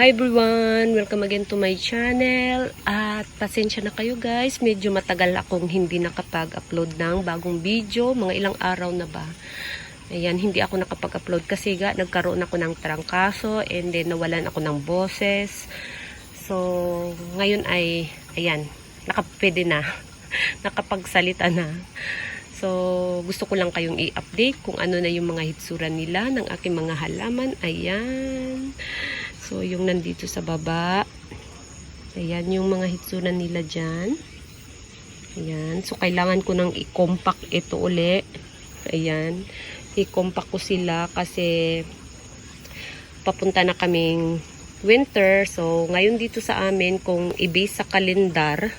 Hi everyone! Welcome again to my channel. At pasensya na kayo guys, medyo matagal akong hindi nakapag-upload ng bagong video. Mga ilang araw na ba? Ayan, hindi ako nakapag-upload kasi ga, nagkaroon ako ng trangkaso and then nawalan ako ng boses. So, ngayon ay, ayan, nakapwede na. Nakapagsalita na. So, gusto ko lang kayong i-update kung ano na yung mga hitsura nila ng aking mga halaman. Ayan. So, yung nandito sa baba. Ayan, yung mga hitsura nila dyan. Ayan. So, kailangan ko nang i-compact ito uli. Ayan. I-compact ko sila kasi papunta na kaming winter. So, ngayon dito sa amin, kung i-base sa kalendar,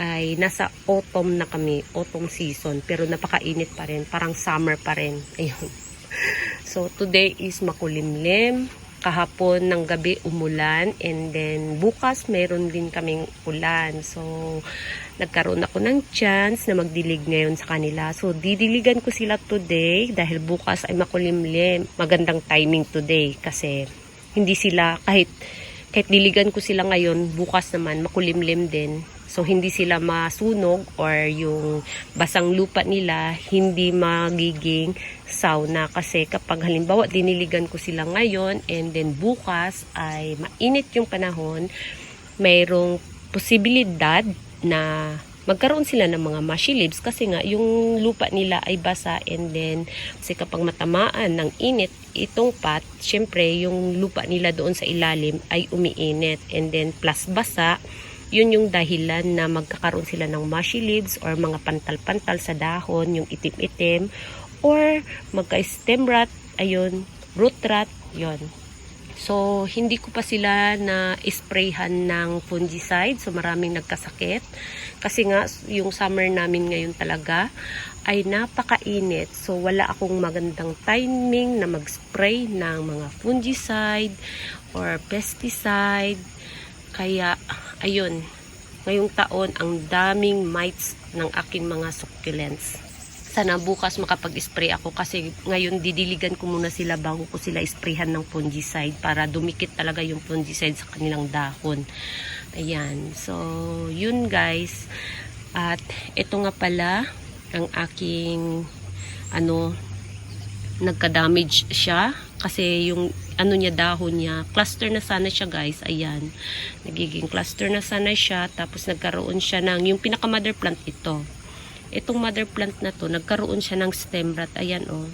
ay nasa autumn na kami, autumn season. Pero napakainit pa rin, parang summer pa rin. Ayun. So, today is makulimlim. Kahapon ng gabi umulan and then bukas meron din kaming ulan. So, nagkaroon ako ng chance na magdilig ngayon sa kanila. So, didiligan ko sila today dahil bukas ay makulimlim. Magandang timing today kasi hindi sila kahit kahit diligan ko sila ngayon, bukas naman makulimlim din. So, hindi sila masunog or yung basang lupa nila hindi magiging sauna. Kasi kapag halimbawa diniligan ko sila ngayon and then bukas ay mainit yung panahon, mayroong posibilidad na magkaroon sila ng mga mushy leaves kasi nga yung lupa nila ay basa and then kasi kapag matamaan ng init itong pot, syempre yung lupa nila doon sa ilalim ay umiinit and then plus basa yun yung dahilan na magkakaroon sila ng mushy leaves or mga pantal-pantal sa dahon, yung itim-itim or magka-stem rot, ayun, root rot, yun. So, hindi ko pa sila na sprayhan ng fungicide. So, maraming nagkasakit. Kasi nga, yung summer namin ngayon talaga ay napakainit. So, wala akong magandang timing na mag-spray ng mga fungicide or pesticide. Kaya, ayun, ngayong taon, ang daming mites ng aking mga succulents sana bukas makapag-spray ako kasi ngayon didiligan ko muna sila bago ko sila sprayhan ng fungicide para dumikit talaga yung fungicide sa kanilang dahon. Ayan. So, yun guys. At ito nga pala ang aking ano nagka-damage siya kasi yung ano niya dahon niya cluster na sana siya guys ayan nagiging cluster na sana siya tapos nagkaroon siya ng yung pinaka mother plant ito itong mother plant na to, nagkaroon siya ng stem rot. Ayan, oh.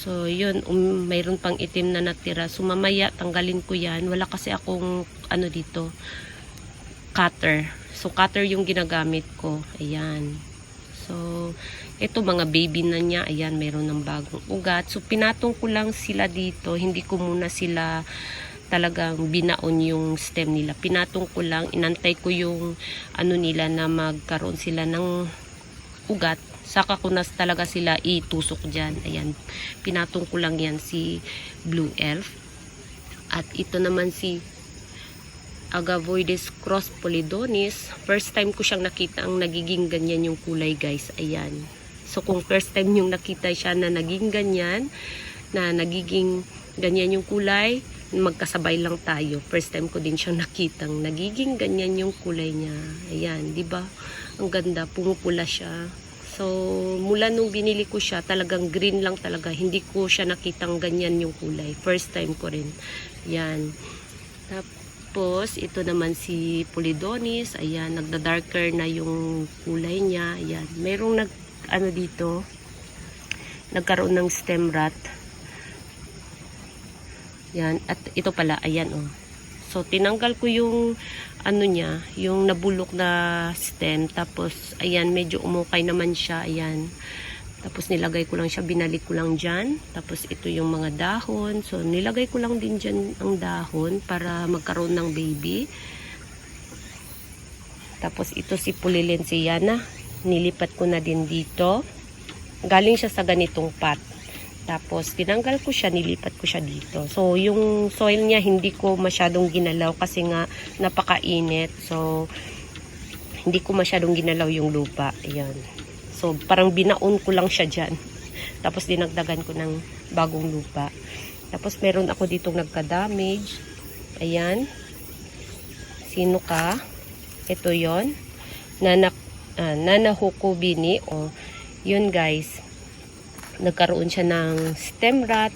So, yun, um, mayroon pang itim na natira. So, mamaya, tanggalin ko yan. Wala kasi akong, ano dito, cutter. So, cutter yung ginagamit ko. Ayan. So, ito mga baby na niya. Ayan, mayroon ng bagong ugat. So, pinatong ko lang sila dito. Hindi ko muna sila talagang binaon yung stem nila. Pinatong ko lang, inantay ko yung ano nila na magkaroon sila ng ugat. Saka ko na talaga sila itusok dyan. Ayan, pinatong ko lang yan si Blue Elf. At ito naman si Agavoides cross polydonis. First time ko siyang nakita ang nagiging ganyan yung kulay guys. Ayan. So kung first time yung nakita siya na naging ganyan, na nagiging ganyan yung kulay, magkasabay lang tayo. First time ko din siyang nakitang nagiging ganyan yung kulay niya. Ayan, di ba? Ang ganda, pumupula siya. So, mula nung binili ko siya, talagang green lang talaga. Hindi ko siya nakitang ganyan yung kulay. First time ko rin. Yan. Tapos, ito naman si Polidonis. Ayan, nagda-darker na yung kulay niya. Ayan. Merong nag, ano dito, nagkaroon ng stem rot. Yan. At ito pala, ayan oh. So, tinanggal ko yung ano niya, yung nabulok na stem. Tapos, ayan, medyo umukay naman siya. Ayan. Tapos, nilagay ko lang siya, binalik ko lang dyan. Tapos, ito yung mga dahon. So, nilagay ko lang din dyan ang dahon para magkaroon ng baby. Tapos, ito si Pulilensiana. Nilipat ko na din dito. Galing siya sa ganitong pot. Tapos, tinanggal ko siya, nilipat ko siya dito. So, yung soil niya, hindi ko masyadong ginalaw kasi nga napakainit. So, hindi ko masyadong ginalaw yung lupa. Ayan. So, parang binaon ko lang siya dyan. Tapos, dinagdagan ko ng bagong lupa. Tapos, meron ako ditong nagka-damage. Ayan. Sino ka? Ito yon Nana, ah, Nana Hukubini. O, yun guys. Nagkaroon siya ng stem rot.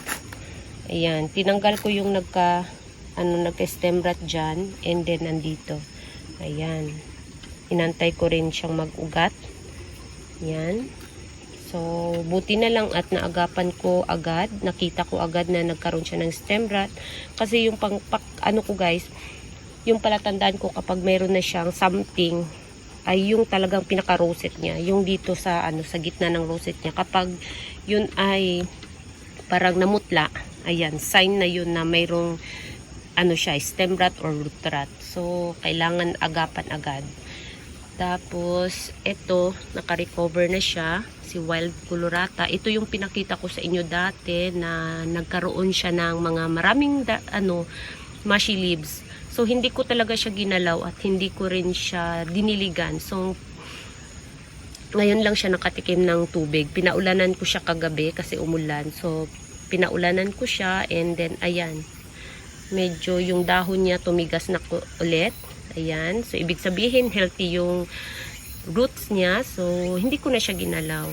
Ayan. Tinanggal ko yung nagka, ano, nagka-stem rot dyan. And then, nandito. Ayan. Inantay ko rin siyang mag-ugat. Yan. So, buti na lang at naagapan ko agad, nakita ko agad na nagkaroon siya ng stem rot. Kasi yung pang, pak, ano ko guys, yung palatandaan ko kapag meron na siyang something, ay yung talagang pinaka-rosette niya. Yung dito sa, ano, sa gitna ng rosette niya. Kapag yun ay parang namutla, ayan, sign na yun na mayroong ano siya, stem rot or root rot. So, kailangan agapan agad. Tapos, ito, naka-recover na siya, si Wild Colorata. Ito yung pinakita ko sa inyo dati na nagkaroon siya ng mga maraming da, ano, mushy leaves. So, hindi ko talaga siya ginalaw at hindi ko rin siya diniligan. So, ngayon lang siya nakatikim ng tubig. Pinaulanan ko siya kagabi kasi umulan. So, pinaulanan ko siya and then, ayan, medyo yung dahon niya tumigas na ulit. Ayan. So, ibig sabihin, healthy yung roots niya. So, hindi ko na siya ginalaw.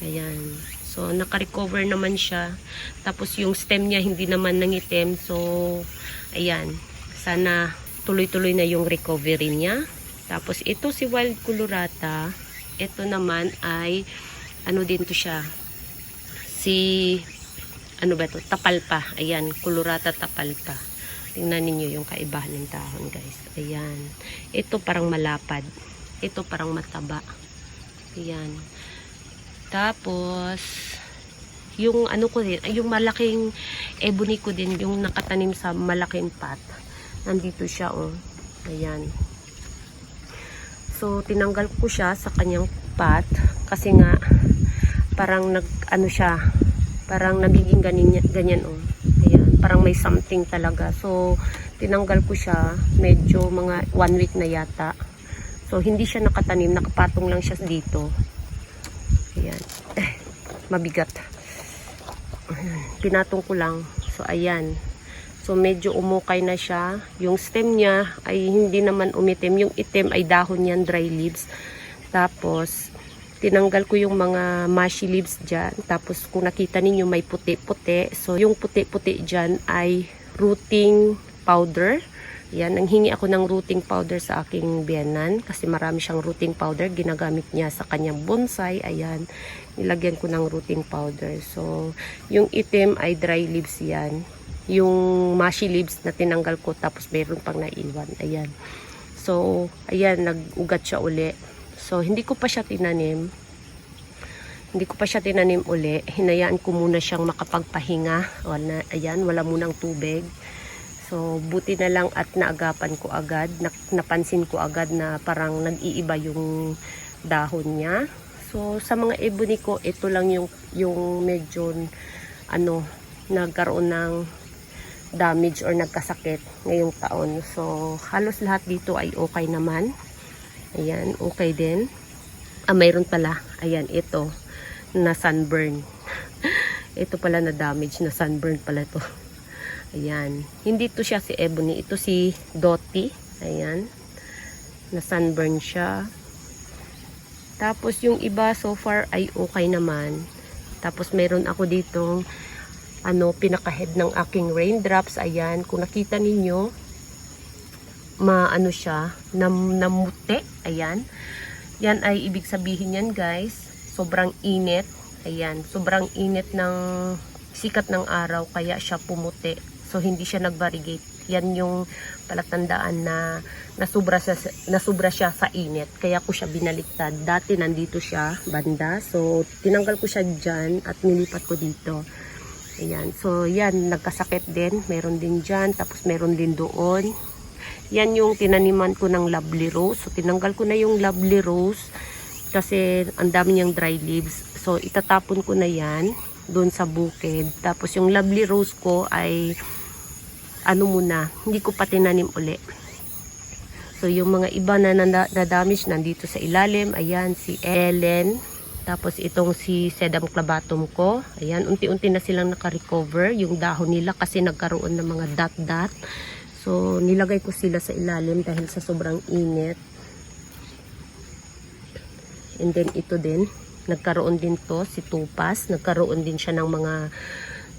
Ayan. So, naka-recover naman siya. Tapos, yung stem niya hindi naman nangitim. So, ayan. Sana tuloy-tuloy na yung recovery niya. Tapos, ito si Wild Colorata. Ito naman ay, ano din to siya? Si, ano ba to? Tapalpa. Ayan. Colorata tapalpa. Tingnan ninyo yung kaibahan ng dahon, guys. Ayan. Ito parang malapad. Ito parang mataba. Ayan. Tapos, yung ano ko din, yung malaking ebony ko din, yung nakatanim sa malaking pot. Nandito siya, oh. Ayan. So, tinanggal ko siya sa kanyang pot kasi nga parang nag ano siya, parang nagiging ganyan, ganyan oh. Ayan, parang may something talaga. So, tinanggal ko siya medyo mga one week na yata. So, hindi siya nakatanim, nakapatong lang siya dito. Ayan. Eh, mabigat. Pinatong ko lang. So, ayan. So, medyo umukay na siya. Yung stem niya ay hindi naman umitim. Yung itim ay dahon niyan, dry leaves. Tapos, tinanggal ko yung mga mushy leaves dyan. Tapos, kung nakita ninyo may puti-puti. So, yung puti-puti dyan ay rooting powder. Yan, nanghingi ako ng rooting powder sa aking biyanan kasi marami siyang rooting powder. Ginagamit niya sa kanyang bonsai. Ayan, nilagyan ko ng rooting powder. So, yung itim ay dry leaves yan. Yung mushy leaves na tinanggal ko tapos mayroon pang naiwan. Ayan. So, ayan, nag-ugat siya uli. So, hindi ko pa siya tinanim. Hindi ko pa siya tinanim uli. Hinayaan ko muna siyang makapagpahinga. Wala, ayan, wala munang tubig. So, buti na lang at naagapan ko agad. Nak- napansin ko agad na parang nag-iiba yung dahon niya. So, sa mga ebony ko, ito lang yung, yung medyo, ano, nagkaroon ng damage or nagkasakit ngayong taon. So, halos lahat dito ay okay naman. Ayan, okay din. Ah, mayroon pala. Ayan, ito. Na sunburn. ito pala na damage na sunburn pala to. Ayan. Hindi to siya si Ebony. Ito si Dottie. Ayan. Na sunburn siya. Tapos yung iba so far ay okay naman. Tapos meron ako ditong ano, pinaka-head ng aking raindrops. Ayan. Kung nakita ninyo, maano siya, nam, namuti. Ayan. Yan ay ibig sabihin yan guys. Sobrang init. Ayan. Sobrang init ng sikat ng araw kaya siya pumuti. So hindi siya nag-variegate. Yan yung palatandaan na nasubra siya, nasubra siya sa init. Kaya ko siya binaliktad. Dati nandito siya, banda. So tinanggal ko siya dyan at nilipat ko dito. Ayan. So yan, nagkasakit din. Meron din dyan. Tapos meron din doon. Yan yung tinaniman ko ng lovely rose. So tinanggal ko na yung lovely rose kasi ang dami niyang dry leaves. So itatapon ko na yan doon sa bukid. Tapos yung lovely rose ko ay ano muna, hindi ko pa tinanim uli. So yung mga iba na na- na-damage nandito sa ilalim, ayan si Ellen. Tapos itong si Sedum clavatum ko, ayan, unti-unti na silang naka-recover yung dahon nila kasi nagkaroon ng mga dot-dot. So nilagay ko sila sa ilalim dahil sa sobrang init. And then, ito din. Nagkaroon din to, si Tupas. Nagkaroon din siya ng mga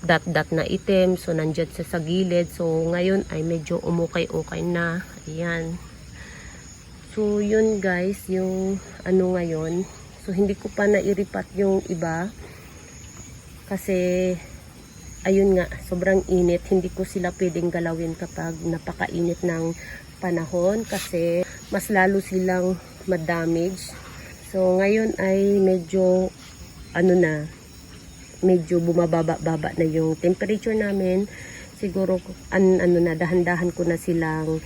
dot-dot na item. So, nandyan siya sa gilid. So, ngayon ay medyo umukay-ukay na. Ayan. So, yun guys, yung ano ngayon. So, hindi ko pa nairipat yung iba. Kasi, ayun nga, sobrang init. Hindi ko sila pwedeng galawin kapag napakainit ng panahon. Kasi, mas lalo silang madamage. So, ngayon ay medyo, ano na, medyo bumababa-baba na yung temperature namin. Siguro, an, ano na, dahan-dahan ko na silang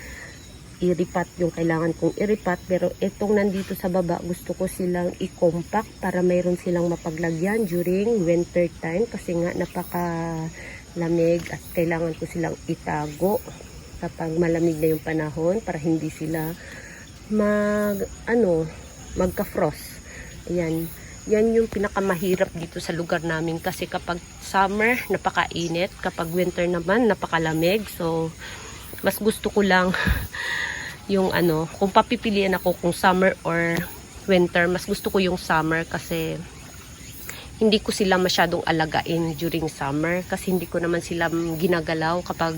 iripat yung kailangan kong iripat. Pero itong nandito sa baba, gusto ko silang i-compact para mayroon silang mapaglagyan during winter time. Kasi nga, napaka lamig at kailangan ko silang itago kapag malamig na yung panahon para hindi sila mag, ano, magka-frost. Ayan. Yan yung pinakamahirap dito sa lugar namin kasi kapag summer, napakainit. Kapag winter naman, napakalamig. So, mas gusto ko lang yung ano, kung papipilian ako kung summer or winter, mas gusto ko yung summer kasi hindi ko sila masyadong alagain during summer kasi hindi ko naman sila ginagalaw kapag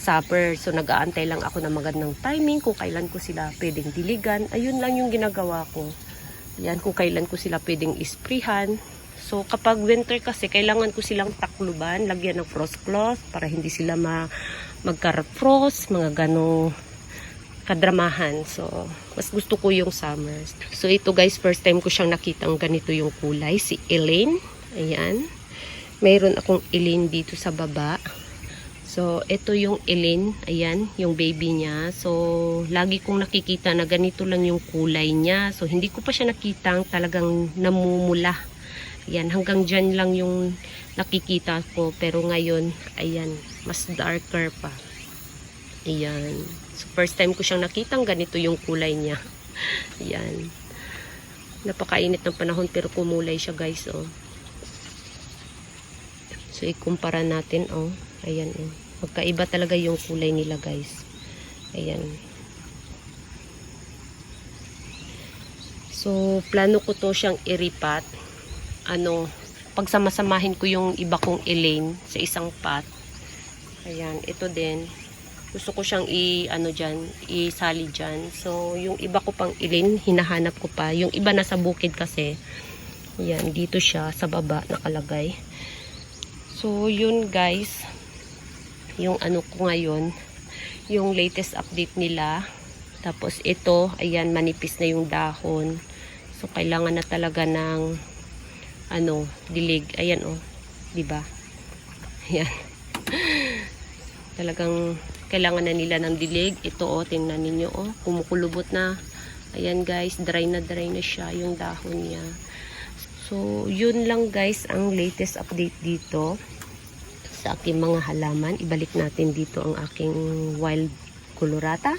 summer. So nag-aantay lang ako ng magandang timing kung kailan ko sila pwedeng diligan. Ayun lang yung ginagawa ko. Yan kung kailan ko sila pwedeng isprihan. So kapag winter kasi kailangan ko silang takluban, lagyan ng frost cloth para hindi sila ma magka-frost, mga ganong kadramahan. So, mas gusto ko yung summer. So, ito guys, first time ko siyang nakitang ganito yung kulay. Si Elaine. Ayan. Mayroon akong Elaine dito sa baba. So, ito yung Elaine. Ayan, yung baby niya. So, lagi kong nakikita na ganito lang yung kulay niya. So, hindi ko pa siya nakitang talagang namumula. Ayan, hanggang dyan lang yung nakikita ko. Pero ngayon, ayan, mas darker pa. Ayan. So, first time ko siyang nakitang ganito yung kulay niya. Ayan. Napakainit ng panahon pero kumulay siya guys, oh. So, ikumpara natin, oh. Ayan, oh. Magkaiba talaga yung kulay nila, guys. Ayan. So, plano ko to siyang iripat. Ano, pagsamasamahin ko yung iba kong Elaine sa isang pot. Ayan, ito din gusto ko siyang i ano diyan, isali diyan. So, yung iba ko pang ilin, hinahanap ko pa. Yung iba nasa bukid kasi. Yan, dito siya sa baba nakalagay. So, yun guys. Yung ano ko ngayon, yung latest update nila. Tapos ito, ayan, manipis na yung dahon. So, kailangan na talaga ng ano, dilig. Ayan oh, 'di ba? Ayan. Talagang kailangan na nila ng dilig. Ito oh, tingnan ninyo oh, kumukulubot na. Ayan guys, dry na dry na siya yung dahon niya. So, yun lang guys ang latest update dito sa aking mga halaman. Ibalik natin dito ang aking wild colorata.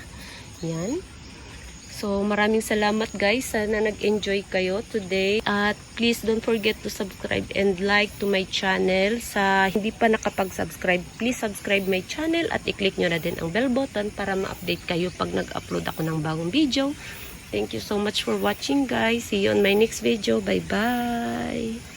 Yan. So, maraming salamat guys. Sana nag-enjoy kayo today. At please don't forget to subscribe and like to my channel. Sa hindi pa nakapag-subscribe, please subscribe my channel at i-click nyo na din ang bell button para ma-update kayo pag nag-upload ako ng bagong video. Thank you so much for watching guys. See you on my next video. Bye-bye!